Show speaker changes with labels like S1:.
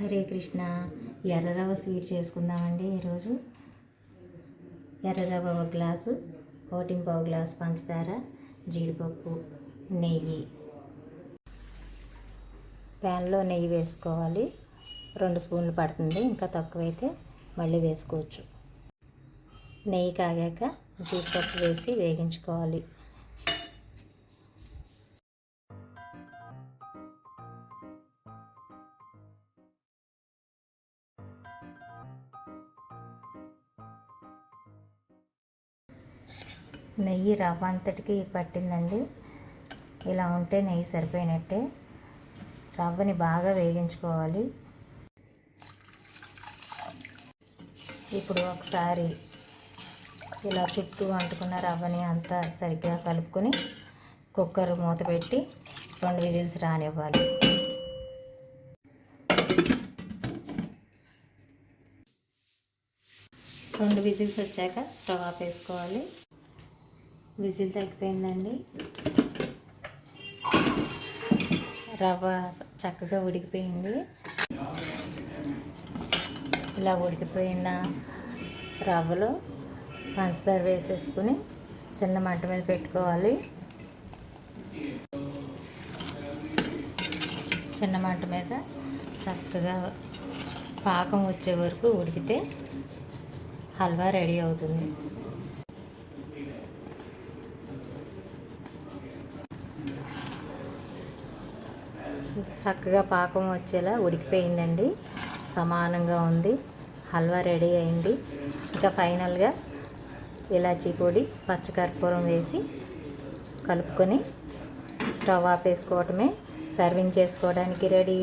S1: Hare Krishna ఎర్రరవ్వ sweet చేసుకుందామండి ఈరోజు. ఎర్రరవ్వ ఒక గ్లాసు ఒకటి పావు గ్లాసు పంచదార జీడిపప్పు నెయ్యి. ప్యాన్లో నెయ్యి వేసుకోవాలి. రెండు స్పూన్లు పడుతుంది ఇంకా తక్కువైతే మళ్ళీ వేసుకోవచ్చు. నెయ్యి కాగాక జీడిపప్పు వేసి వేగించుకోవాలి. నెయ్యి రవ్వ అంతటికి పట్టిందండి. ఇలా ఉంటే నెయ్యి సరిపోయినట్టే. రవ్వని బాగా వేగించుకోవాలి. ఇప్పుడు ఒకసారి ఇలా చుట్టూ అంటుకున్న రవ్వని అంతా సరిగ్గా కలుపుకొని కుక్కర్ మూత పెట్టి రెండు విజిల్స్ రానివ్వాలి. రెండు విజిల్స్ వచ్చాక స్టవ్ ఆఫ్ వేసుకోవాలి. విజిల్ తగ్గిపోయిందండి. రవ్వ చక్కగా ఉడికిపోయింది. ఇలా ఉడికిపోయిన రవ్వలో పంచదార వేసేసుకుని చిన్న మంట మీద పెట్టుకోవాలి. చిన్న మంట మీద చక్కగా పాకం వచ్చే వరకు ఉడికితే హల్వా రెడీ అవుతుంది. చక్కగా పాకం వచ్చేలా ఉడికిపోయిందండి. సమానంగా ఉంది. హల్వా రెడీ అయింది. ఇంకా ఫైనల్గా ఇలాచీ పొడి పచ్చకర్పూరం వేసి కలుపుకొని స్టవ్ ఆపేసుకోవటమే సర్వింగ్ చేసుకోవడానికి రెడీ.